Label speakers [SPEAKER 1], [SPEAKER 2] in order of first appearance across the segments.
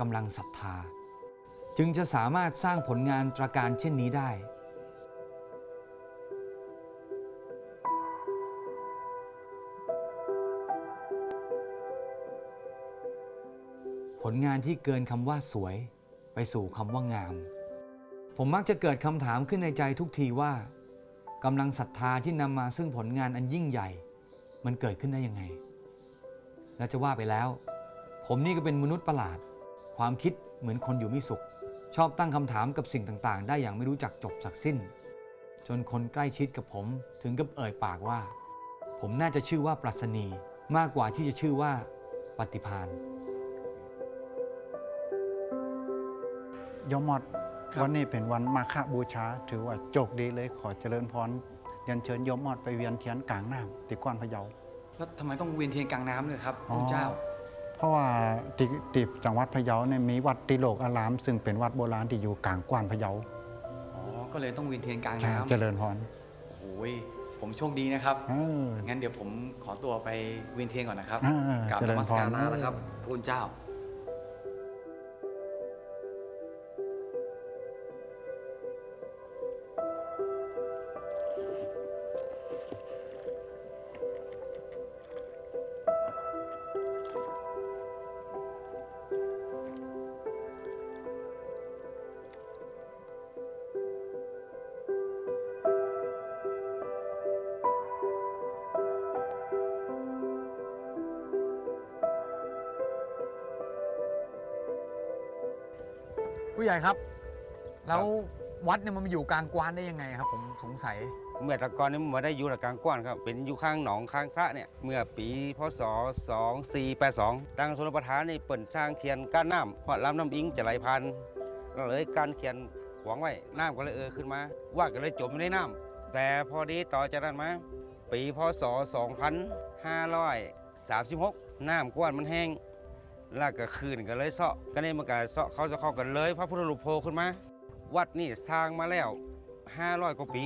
[SPEAKER 1] กำลังศรัทธา จึงจะสามารถสร้างผลงานตราการเช่นนี้ได้ผลงานที่เกินคำว่าสวย ไปสู่คำว่างาม ผมมักจะเกิดคำถามขึ้นในใจทุกทีว่ากำลังศรัทธาที่นำมาซึ่งผลงานอันยิ่งใหญ่ มันเกิดขึ้นได้ยังไง และจะว่าไปแล้ว ผมนี่ก็เป็นมนุษย์ประหลาด ความคิดเหมือนคนอยู่ไม่สุข ชอบตั้งคำถามกับสิ่งต่างๆ ได้อย่างไม่รู้จักจบจากสิ้น จนคนใกล้ชิดกับผมถึงกับเอ่ยปากว่า ผมน่าจะชื่อว่าปรัชนีมากกว่าที่จะชื่อว่าปฏิพาน
[SPEAKER 2] ยมมอดวันนี้เป็นวันมาฆบูชา ถือว่าโจกดีเลยขอเจริญพรเรียนเชิญโยมมอดไปเวียนเทียนกลางน้ำติกวนพะเยา
[SPEAKER 1] แล้วทำไมต้องเวียนเทียนกลางน้ำเลยครับพ
[SPEAKER 2] อ๋อ
[SPEAKER 1] ระเจ้า
[SPEAKER 2] เพราะว่าติติจังหวัดพะเยาเนี่ยมีวัดติโลกอาราม ซึ่งเป็นวัดโบราณที่อยู่กลางกวานพะเยา
[SPEAKER 1] อ๋อ ก็เลยต้องเวียนเทียนกลาง
[SPEAKER 2] ใช่
[SPEAKER 1] น้ำ
[SPEAKER 2] เจริญพร
[SPEAKER 1] โอ้โหยผมโชคดีนะครับ
[SPEAKER 2] เออ
[SPEAKER 1] งั้นเดี๋ยวผมขอตัวไปเวียนเทียนก่อนนะครับ
[SPEAKER 2] อ่า
[SPEAKER 1] กราบ
[SPEAKER 2] เจ
[SPEAKER 1] น
[SPEAKER 2] ริญ
[SPEAKER 1] มัส
[SPEAKER 2] พร
[SPEAKER 1] การลาแล้วครับพระคุณเจ้า
[SPEAKER 3] ผู้ใหญ่ครับ แล้ววัดเนี่ยมันมาอยู่กลางกวานได้ยังไงครับ ผมสงสัย
[SPEAKER 4] เมื่อแตะกอนนี้มันมาได้อยู่ระกลางกว้านครับเป็นอยู่ข้างหนองข้างสระเนี่ยเมื่อปีพศ2482ตั้งชลประทานนี่เปิ่นสร้างเขียนก้านน้ำเพราะลำน้ำอิงจะไหลผ่านก็เลยการเขียนขวางไว้น้ำก็เลยเออขึ้นมาวาดก็เลยจมอยู่ในน้ำแต่พอดีต่อจากนั้นมาปีพศ2536น้ำกว้านมันแห้งแล้วก็คืนก็เลยเซาะก็เลยมันก็เซาะเขาจะเข้ากันเลย พระพุทธรูปโผล่ขึ้นมาวัดนี่สร้างมาแล้ว 500 กว่าปี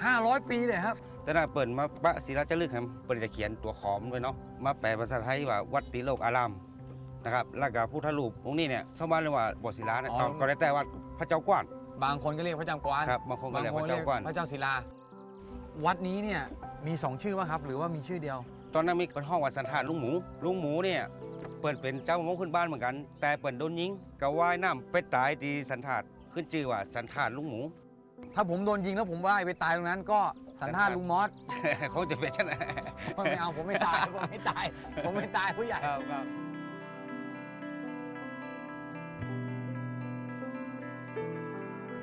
[SPEAKER 3] 500 ปีเลยครับ
[SPEAKER 4] แต่น่าเปิดมาปะศิลาจารึกครับเปิดจะเขียนตัวขอมด้วยเนาะมาแปลภาษาไทยว่าวัดติโลกอารามนะครับแล้วก็พุทธรูปองค์นี้เนี่ยชาวบ้านเรียกว่าบ่อศิลาเนี่ย
[SPEAKER 3] อ๋อ
[SPEAKER 4] ตอนก็ได้แต่ว่าพระเจ้ากว้าน
[SPEAKER 3] บางคนก็เรียกพระเจ้ากวาน
[SPEAKER 4] ครับบางคนก็
[SPEAKER 3] บาง
[SPEAKER 4] เรียก
[SPEAKER 3] คน
[SPEAKER 4] พระ
[SPEAKER 3] เรี
[SPEAKER 4] เจ้าย
[SPEAKER 3] ก
[SPEAKER 4] กว้าน
[SPEAKER 3] พระเจ้าศิลา วัดนี้เนี่ยมีสองชื่อป่ะครับ หรือว่ามีชื่อเดียว
[SPEAKER 4] ตอนนั้นมีเป็นห้องวัดสันทานลุงหมูลุงหมูเนี่ย เปิดเป็นเจ้ามงขึ้นบ้านเหมือนกัน แต่เปิดโดนยิงกระว่ายน้ำไปตายที่สันทานขึ้นชื่อว่าสันทานลุงหมู
[SPEAKER 3] ถ้าผมโดนยิงแล้วผมว่ายไปตายตรงนั้น ก็สันท่าลุงมอส
[SPEAKER 4] คงจะเป็นเช่นนั้น
[SPEAKER 3] ไม่เอาผมไม่ตายผมไม่ตาย ผมไม่ตายผู้ใหญ่
[SPEAKER 4] ครับครับ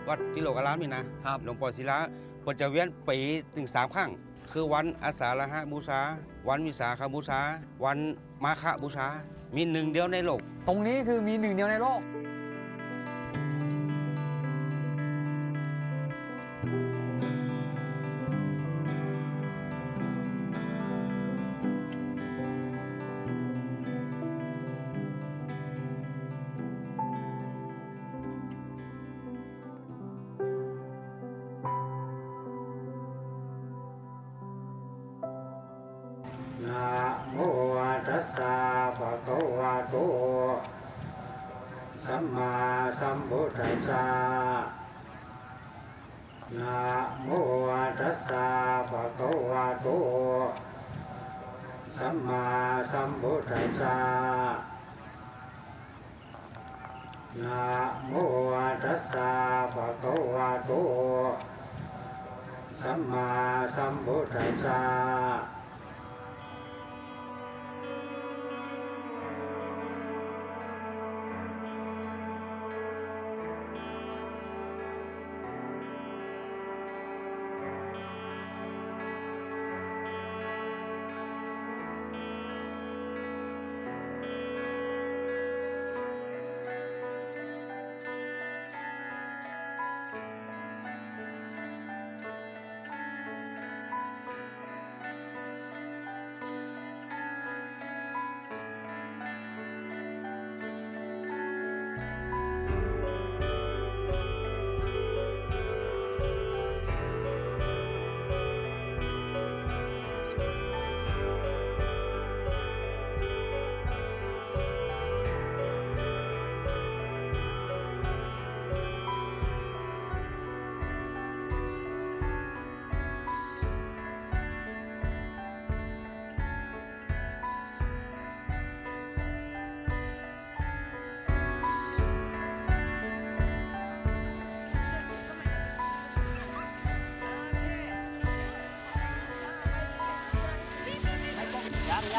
[SPEAKER 4] วัดติโลกอารามนี่นะครับหลวงปู่ศิลาเปิดจะเวียนปีถึงสามครั้ง คือวันอาสาฬหบูชา วันวิสาขบูชา วันมาฆบูชา มีหนึ่งเดียวในโลก
[SPEAKER 3] ตรงนี้คือมีหนึ่งเดียวในโลก
[SPEAKER 5] สัมมาสัมพุทธัสสะนะโมตัสสะภะคะวะโตสัมมาสัมพุทธัสสะนะโมตัสสะภะคะวะโตสัมมาสัมพุทธัสสะ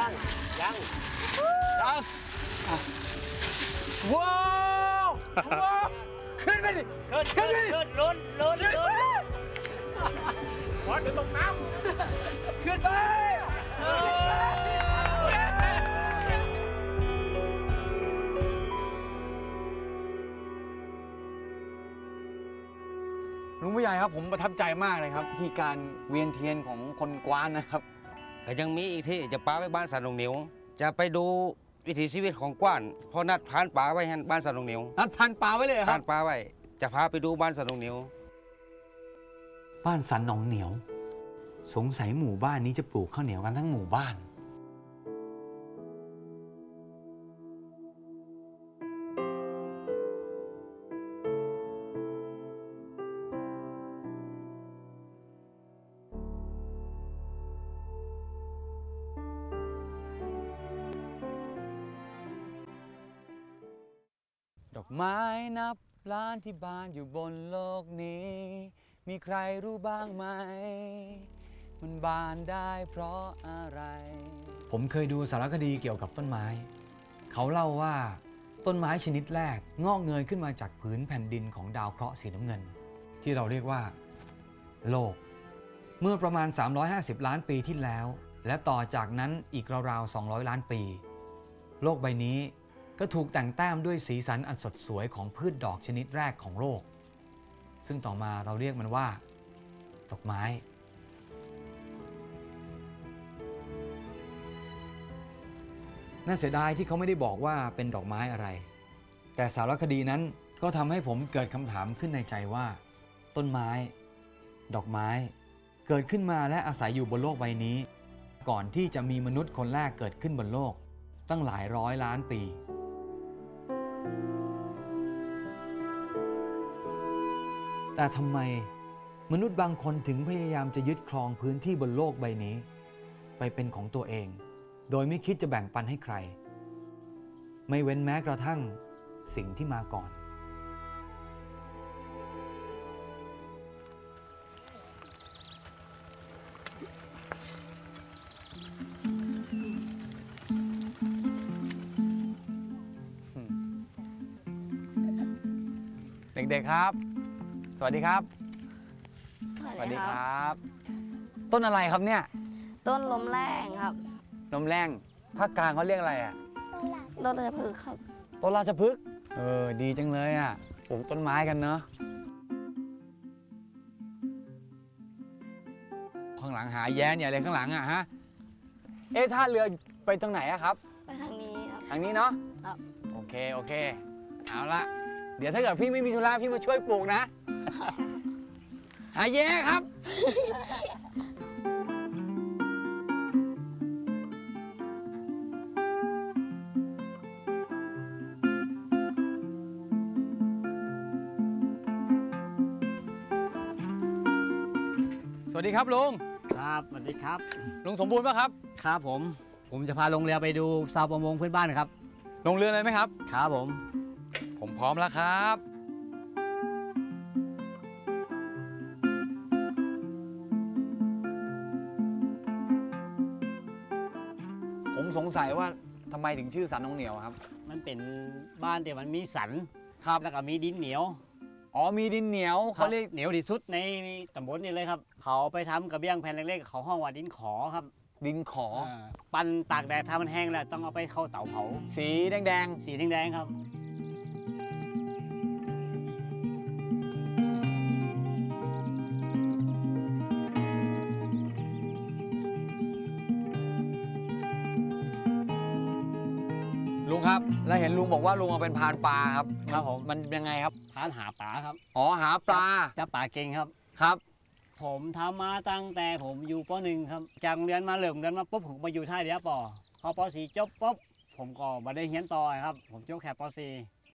[SPEAKER 5] ยังยัง
[SPEAKER 3] ยังอะว้าวว้าวขึ้นไปดิ
[SPEAKER 5] ขึ้น
[SPEAKER 3] ขึ้
[SPEAKER 5] ขึ้
[SPEAKER 3] น
[SPEAKER 5] น
[SPEAKER 3] ไปดิ
[SPEAKER 5] ขึ้นลุ้นลุ้นลุ้นบอลถึงตกน้
[SPEAKER 3] ขึ้นไปลุงผู้ใหญ่ครับผมประทับใจมากเลยครับที่การเวียนเทียนของคนกวานนะครับ
[SPEAKER 4] แต่ยังมีอีกที่จะป้าไปบ้านสันหนองเหนียว จะไปดูวิถีชีวิตของกว้านพอนัดผ่านป่าไว้ฮันบ้านสันหนองเหนียว
[SPEAKER 3] นัดพันปลาไว้เลยเหรอค
[SPEAKER 4] ผ่า
[SPEAKER 3] รั
[SPEAKER 4] น
[SPEAKER 3] บ
[SPEAKER 4] ป่าไว้ จะพาไปดูบ้านสันหนองเหนียว
[SPEAKER 1] บ้านสันหนองเหนียว สงสัยหมู่บ้านนี้จะปลูกข้าวเหนียวกันทั้งหมู่บ้าน
[SPEAKER 3] ไม้นับล้านที่บานอยู่บนโลกนี้ มีใครรู้บ้างไหม มันบานได้เพราะอะไร
[SPEAKER 1] ผมเคยดูสารคดีเกี่ยวกับต้นไม้ เขาเล่าว่า ต้นไม้ชนิดแรกงอกเงยขึ้นมาจากผืนแผ่นดินของดาวเคราะห์สีน้ำเงิน ที่เราเรียกว่า โลก เมื่อประมาณ 350 ล้านปีที่แล้ว และต่อจากนั้นอีกราวๆ 200 ล้านปี โลกใบนี้ ก็ถูกแต่งแต้มด้วยสีสันอันสดสวยของพืชดอกชนิดแรกของโลก ซึ่งต่อมาเราเรียกมันว่าดอกไม้ น่าเสียดายที่เขาไม่ได้บอกว่าเป็นดอกไม้อะไร แต่สารคดีนั้นก็ทำให้ผมเกิดคำถามขึ้นในใจว่า ต้นไม้ ดอกไม้ เกิดขึ้นมาและอาศัยอยู่บนโลกใบนี้ ก่อนที่จะมีมนุษย์คนแรกเกิดขึ้นบนโลก ตั้งหลายร้อยล้านปี แต่ทำไมมนุษย์บางคนถึงพยายามจะยึดครองพื้นที่บนโลกใบนี้ ไปเป็นของตัวเอง โดยไม่คิดจะแบ่งปันให้ใคร ไม่เว้นแม้กระทั่งสิ่งที่มาก่อน
[SPEAKER 3] เด็กๆครับ สวัสดีครับ
[SPEAKER 6] สวัสดีครับ
[SPEAKER 3] ต้นอะไรครับเนี่ย
[SPEAKER 6] ต้นลมแรงครับ
[SPEAKER 3] นมแรงภาคกลางเขาเรียกอะไรอะ
[SPEAKER 6] ต้นกระพือครับ
[SPEAKER 3] ต้นราชพฤกษ์ เออ ดีจังเลยอะ ปลูกต้นไม้กันเนาะ ข้างหลังหาแย้เนี่ยอะไรข้างหลังอะฮะ เอ๊ะท่าเรือไปตรงไหนอะครับ
[SPEAKER 6] ไปทางนี้ครับ
[SPEAKER 3] ทางนี้เนาะ
[SPEAKER 6] ครับ
[SPEAKER 3] โอเค โอเค เอาละ เดี๋ยวถ้าเกิดพี่ไม่มีธุระพี่มาช่วยปลูกนะ หาแย้ครับ สวัสดีครับลุง
[SPEAKER 7] ครับสวัสดีครับ
[SPEAKER 3] ลุงสมบูรณ์ป่ะครับ
[SPEAKER 7] ครับผม ผมจะพาลงเรือไปดูชาวประมงพื้นบ้านครับ
[SPEAKER 3] ลงเรือเลยไหมครับ
[SPEAKER 7] ครับผม
[SPEAKER 3] ผม พร้อมแล้วครับ ผมสงสัยว่าทำไมถึงชื่อสันนองเหนียวครับ
[SPEAKER 7] มันเป็นบ้านแต่มันมีสัน
[SPEAKER 3] ครับ
[SPEAKER 7] แล้วก็มีดินเหนียว
[SPEAKER 3] อ๋อมีดินเหนียวเขาเรียก
[SPEAKER 7] เหนียวที่สุดในตำบลนี่เลยครับ เขาไปทำกระเบี้ยงแผ่นเล็กๆเขาห้องว่าดินขอครับ
[SPEAKER 3] ดินขอา
[SPEAKER 7] ปั้นตากแดดถ้ามันแห้งแล้วต้องเอาไปเข้าเตาเผา
[SPEAKER 3] สีแดง
[SPEAKER 7] สีแดงๆครับ
[SPEAKER 3] ลุงครับแล้วเห็นลุงบอกว่าลุงเอาเป็นพรานปลาครับ
[SPEAKER 7] ครับผม
[SPEAKER 3] มันยังไงครับ
[SPEAKER 7] พานหาปลาครับ
[SPEAKER 3] อ๋อหาปลา
[SPEAKER 7] จับปลาเก่งครับ
[SPEAKER 3] ครับ
[SPEAKER 7] ผมทำมาตั้งแต่ผมอยู่ป .1 ครับจากโรงเรียนมาเริ่มเรียนมาปุ๊บผมมาอยู่ท่าเรือปอพอป .4 จบปุ๊บผมก็มาได้เรียนต่อครับ ผมจบแค่ป .4